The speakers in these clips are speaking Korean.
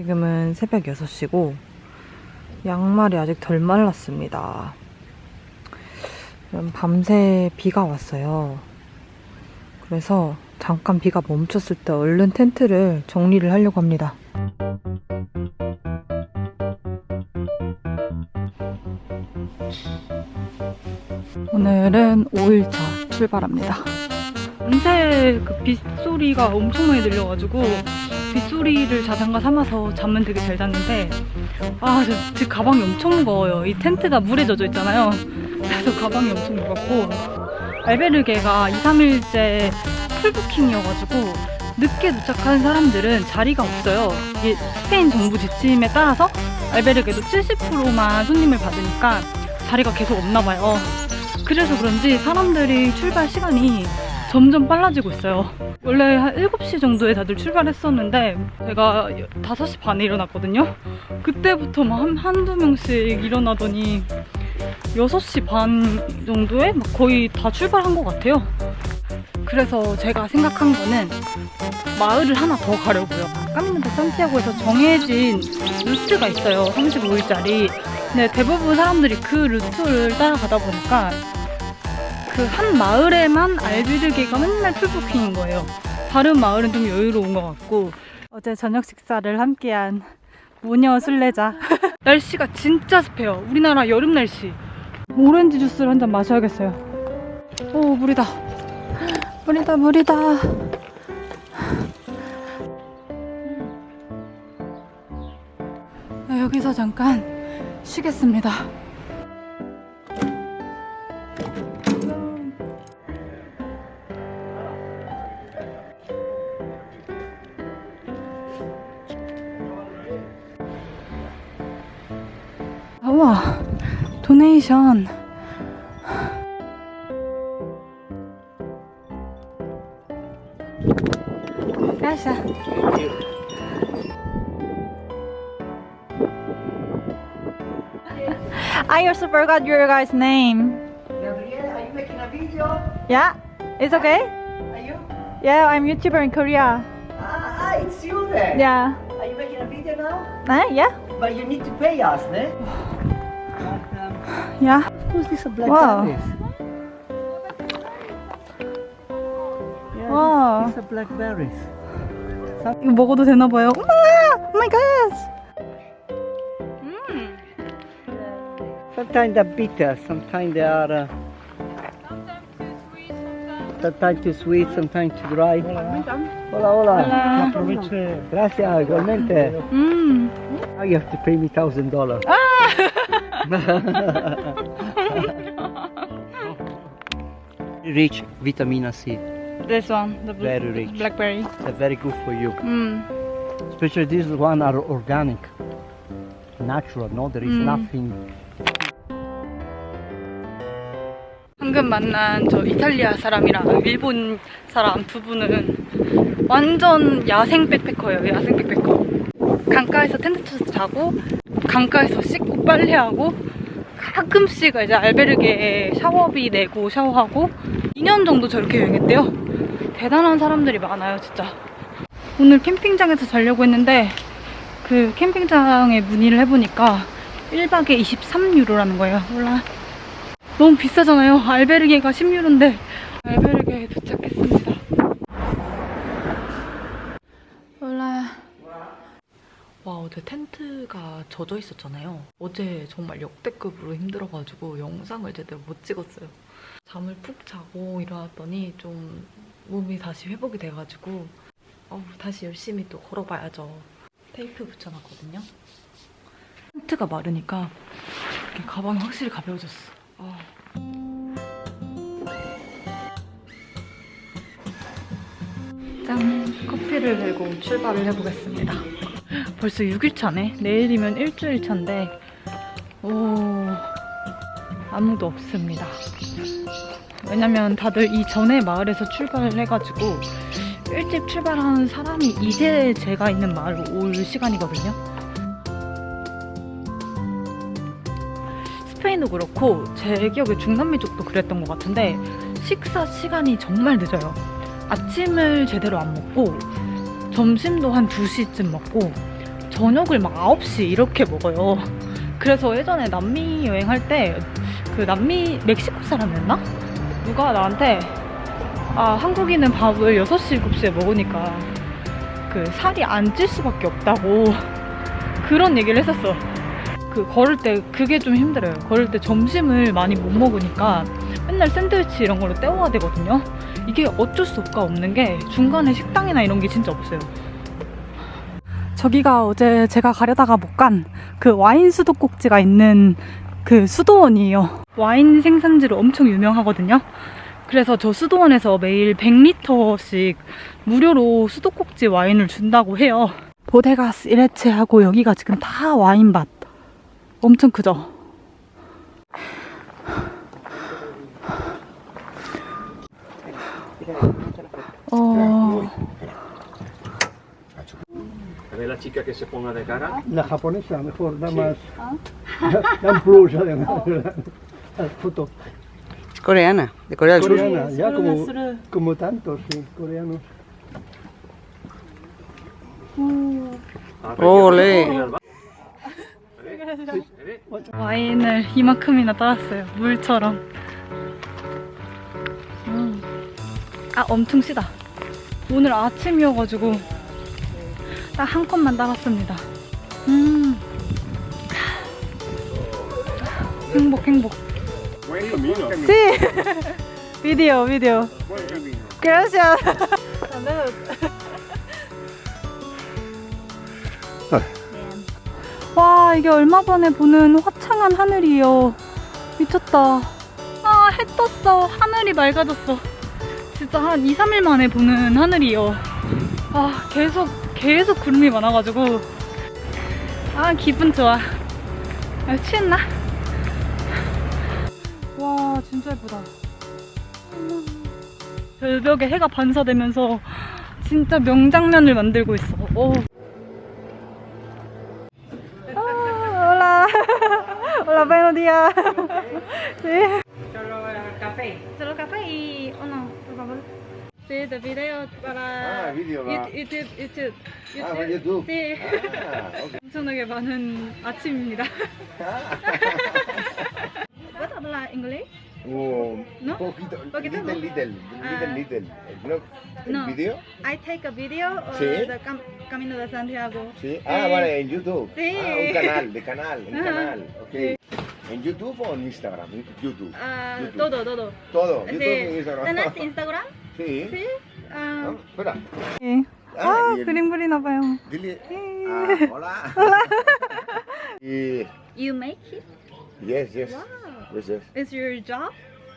지금은 새벽 6시고 양말이 아직 덜 말랐습니다. 음, 밤새 비가 왔어요. 그래서 잠깐 비가 멈췄을 때 얼른 텐트를 정리를 하려고 합니다. 오늘은 5일차 출발합니다. 밤새 그 빗소리가 엄청 많이 들려가지고 빗소리를 자장가 삼아서 잠은 되게 잘 잤는데 아, 저, 제 가방이 엄청 무거워요. 이 텐트가 물에 젖어 있잖아요. 그래서 가방이 엄청 무겁고 알베르게가 2, 3일째 풀부킹이어가지고 늦게 도착한 사람들은 자리가 없어요. 이게 스페인 정부 지침에 따라서 알베르게도 70%만 손님을 받으니까 자리가 계속 없나 봐요. 그래서 그런지 사람들이 출발 시간이 점점 빨라지고 있어요. 원래 한 7시 정도에 다들 출발했었는데 제가 5시 반에 일어났거든요. 그때부터 막 한, 한두 명씩 일어나더니 6시 반 정도에 막 거의 다 출발한 것 같아요. 그래서 제가 생각한 거는 마을을 하나 더 가려고요. 까미노데 산티아고에서 정해진 루트가 있어요. 35일짜리. 근데 대부분 사람들이 그 루트를 따라가다 보니까 그 한 마을에만 알비르게가 맨날 풀부킹인 거예요. 다른 마을은 좀 여유로운 것 같고 어제 저녁 식사를 함께한 모녀 순례자 날씨가 진짜 습해요. 우리나라 여름 날씨. 오렌지 주스를 한 잔 마셔야겠어요. 오 물이다. 물이다 물이다. 네, 여기서 잠깐 쉬겠습니다. carnation. I also forgot your guys' name. Yeah, it's okay. Are you? Yeah, I'm YouTuber in Korea. Ah, ah it's you then. Yeah. Are you making a video now? Uh, yeah. But you need to pay us, ne? Yeah. Who's this a black Wow. berries? Yeah, Wow. It's, it's a blackberries. 이거 먹어도 되나 봐요. 우와! Oh my god. 음. Sometimes they're bitter, sometimes they are. Uh, sometimes too sweet, sometimes too dry. Hola, hola. Hola. Gracias, igualmente. 음. Now you have to pay me thousand dollars. Rich vitamin C. This one, the bl- Very rich. blackberry. They're very good for you. 음. Especially these one are organic, natural. No, there is Mm. nothing. 방금 만난 저 이탈리아 사람이랑 일본 사람 두 분은 완전 야생 백패커예요. 야생 백패커. 강가에서 텐트 쳐서 자고 강가에서 씻고 빨래하고 가끔씩 이제 알베르게 샤워비 내고 샤워하고 2년 정도 저렇게 여행했대요. 대단한 사람들이 많아요, 진짜. 오늘 캠핑장에서 자려고 했는데 그 캠핑장에 문의를 해보니까 1박에 23유로라는 거예요. 몰라. 너무 비싸잖아요. 알베르게가 10유로인데 알베르게에 도착했습니다. 몰라. 와 어 제 텐트가 젖어 있었잖아요. 어제 정말 역대급으로 힘들어가지고 영상을 제대로 못 찍었어요. 잠을 푹 자고 일어났더니 좀 몸이 다시 회복이 돼가지고 어우, 다시 열심히 또 걸어봐야죠. 테이프 붙여놨거든요. 텐트가 마르니까 가방이 확실히 가벼워졌어. 아. 짠! 커피를 들고 출발을 해보겠습니다. 벌써 6일 차네. 내일이면 일주일 차인데, 오, 아무도 없습니다. 왜냐면 다들 이 전에 마을에서 출발을 해가지고, 일찍 출발하는 사람이 이제 제가 있는 마을로 올 시간이거든요. 스페인도 그렇고 제 기억에 중남미 쪽도 그랬던 것 같은데 식사 시간이 정말 늦어요. 아침을 제대로 안 먹고 점심도 한 2시쯤 먹고 저녁을 막 9시 이렇게 먹어요. 그래서 예전에 남미 여행할 때 그 남미 멕시코 사람이었나? 누가 나한테 아 한국인은 밥을 6시 7시에 먹으니까 그 살이 안 찔 수밖에 없다고 그런 얘기를 했었어. 그 걸을 때 그게 좀 힘들어요. 걸을 때 점심을 많이 못 먹으니까 맨날 샌드위치 이런 걸로 때워야 되거든요. 이게 어쩔 수가 없는 게 중간에 식당이나 이런 게 진짜 없어요. 저기가 어제 제가 가려다가 못 간 그 와인 수도꼭지가 있는 그 수도원이에요. 와인 생산지로 엄청 유명하거든요. 그래서 저 수도원에서 매일 100리터씩 무료로 수도꼭지 와인을 준다고 해요. 보데가스 이레체하고 여기가 지금 다 와인밭. 엄청 크죠? 어, A ver la chica que se ponga de cara. La japonesa mejor, da más. Da, da un plus además. La foto. Es coreana, de Corea del Sur. Coreana, ya como, como tantos, sí, coreanos. Ole. 와인을 이만큼이나 따랐어요. 물처럼. 음. 아, 엄청 시다. 오늘 아침이어가지고 딱 한 컵만 따랐습니다. 음. 행복, 행복. Sí. 비디오, 비디오. Gracias. 와, 이게 얼마 전에 보는 화창한 하늘이에요. 미쳤다. 아, 해 떴어. 하늘이 맑아졌어. 진짜 한 2, 3일 만에 보는 하늘이에요. 아, 계속, 계속 구름이 많아가지고. 아, 기분 좋아. 아, 취했나? 와, 진짜 예쁘다. 절벽에 해가 반사되면서 진짜 명장면을 만들고 있어. 오. Ah, hola. hola, buenos días. sí. Solo café. Solo café y uno, por favor. Sí, de video para Ah, video, va. YouTube, YouTube, YouTube. Ah, para YouTube. Sí. Ah, ok. 엄청나게 많은 아침입니다. What habla inglés? Oh, ¿No? poquito, Poquito, little, ¿no? little, Ah. little, little. ¿El blog? ¿El No. video? I take a video of Sí. the cam- Camino de Santiago. Sí. Ah, vale, en YouTube. Sí. Ah, un canal, de canal, un Ajá. canal. Ok. ¿En YouTube o en Instagram? En YouTube. Ah, YouTube. todo, todo. Todo. Sí. YouTube y Instagram. ¿Tenés Instagram? Sí. Sí. Ah, Ah, espera. 네. Ah, 아, y el- 그림 그리나 봐요. Dile. 네. Ah, hola. y, You make it? yes, yes. Wow. Yes, yes. Is your job?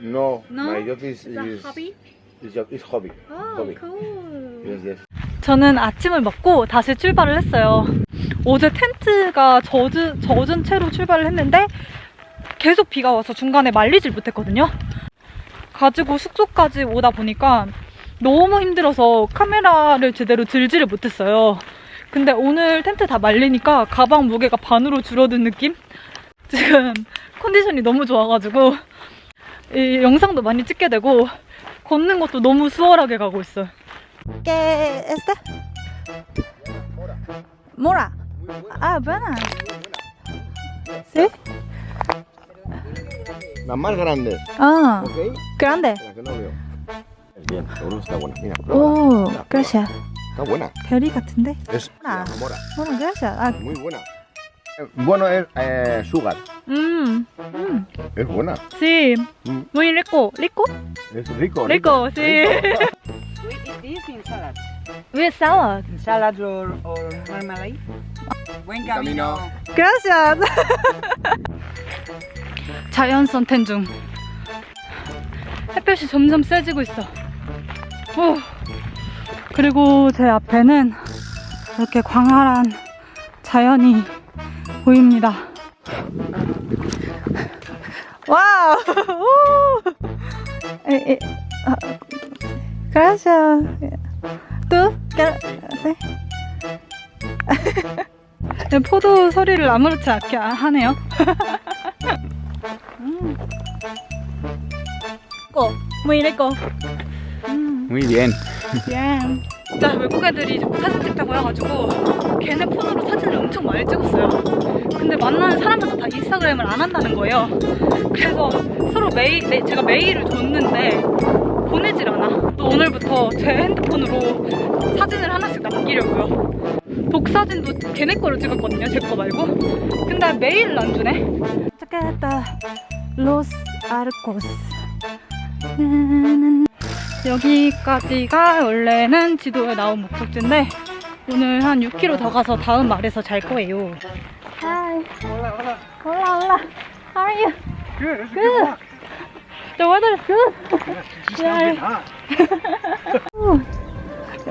No, No? my job is, Is a is, hobby? is, job, is hobby. Oh, hobby. cool. Yes, yes. 저는 아침을 먹고 다시 출발을 했어요. 어제 텐트가 젖은, 젖은 채로 출발을 했는데 계속 비가 와서 중간에 말리질 못했거든요. 가지고 숙소까지 오다 보니까 너무 힘들어서 카메라를 제대로 들지를 못했어요. 근데 오늘 텐트 다 말리니까 가방 무게가 반으로 줄어든 느낌? 지금 컨디션이 너무 좋아가지고 이 영상도 많이 찍게 되고 걷는 것도 너무 수월하게 가고 있어요. ¿Qué este? Mora. Ah, buena. ¿Sí? Las más grandes, Ah, ¿ok? grande. La que no veo. Bien, seguro está buena. Mira, prueba. 오, Mira, gracias. Está buena. 별이 같은데? Es Ah. la mora. Bueno, gracias. Ah, Muy buena. Eh, Bueno, es eh, sugar. mm, mm. Es buena. Sí. Mm, Muy rico. ¿Rico? Es rico. Rico, sí. We eat this in salad. With salad. In salad or, or marmalade. Buen camino. Gracias. 자연 선텐 중. 햇볕이 점점 세지고 있어. 후. 그리고 제 앞에는 이렇게 광활한 자연이 보입니다. 와우! 아. ¿Qué? ¿Sí? 네, 포도 소리를 아무렇지 않게 하네요. 음. muy rico. Mm, Muy bien. bien. 진짜 외국 애들이 자꾸 사진 찍자고 해가지고 걔네 폰으로 사진을 엄청 많이 찍었어요. 근데 만나는 사람마다 다 인스타그램을 안 한다는 거예요. 그래서 서로 메일, 네, 제가 메일을 줬는데 보내질 않아. 또 오늘부터 제 핸드폰으로 사진을 하나씩 남기려고요. 독사진도 걔네 거로 찍었거든요. 제 거 말고. 근데 메일을 안 주네. 짜겠다. 로스 아르코스. 여기까지가 원래는 지도에 나온 목적지인데 오늘 한 6km 더 가서 다음 말에서 잘 거예요. Hi. Hola, hola. Hola, hola. How are you? Good, it's a Good. walk. The weather is good. Yeah. not getting hot.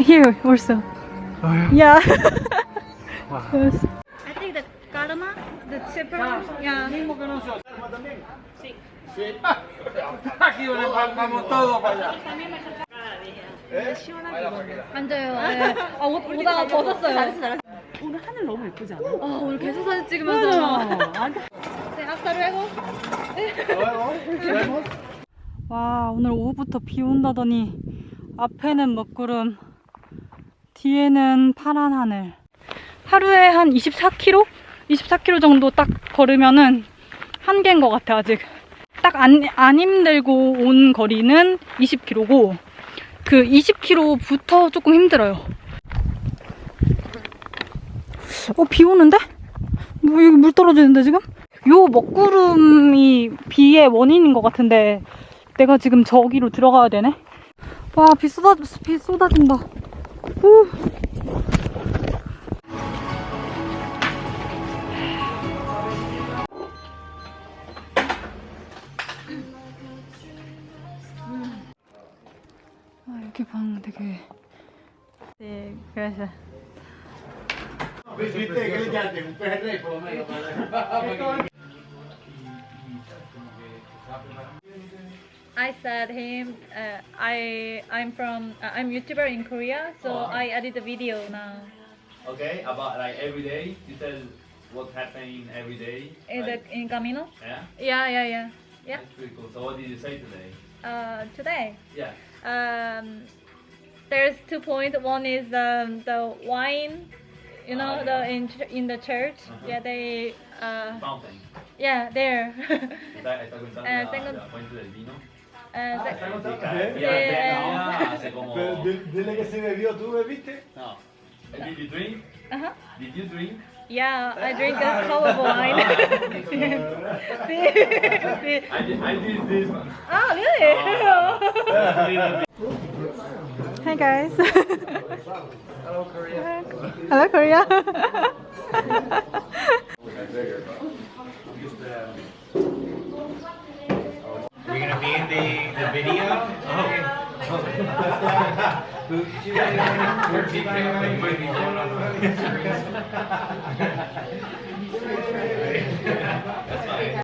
Here also. Oh, yeah. Yeah. Wow. The cheaper. Yeah. Aquí vamos todos para allá. 앉아요. 아, 옷, 오다가 벗었어요. 잘했어, 잘했어. 오늘 하늘 너무 예쁘지 않아? 아, 오늘 계속 사진 찍으면서. 네, 아까 루에고. 와, 오늘 오후부터 비 온다더니 앞에는 먹구름, 뒤에는 파란 하늘. 하루에 한 24km? 24km 정도 딱 걸으면은 한계인 것 같아, 아직. 딱 안, 안 힘들고 온 거리는 20km고, 그 20km부터 조금 힘들어요. 어, 비 오는데? 뭐, 여기 물 떨어지는데, 지금? 요 먹구름이 비의 원인인 것 같은데, 내가 지금 저기로 들어가야 되네? 와, 비 쏟아, 비 쏟아진다. 후. ¿Viste que le un por lo menos? I said him, uh, I I'm from uh, I'm YouTuber in Korea, so oh. I edit the video now. Okay, about like every day. You tell what happening every day. In like, the in Camino. Yeah. Yeah, yeah, yeah, yeah. That's pretty cool. So what did you say today? Uh, today. Yeah. Um there's two points. One is um, the wine, you know, uh, yeah. the in, in the church. Uh -huh. Yeah, they. Uh, Fountain. Yeah, there. second. Uh. Yeah. yeah. yeah. No. Did you drink? Uh -huh. Did you drink? Yeah, I drink a color wine. Ah. I, did, I did this one. Oh, really? Oh, Hi guys. Hello Korea. Hello, Korea. We're gonna be in the, the video. Oh.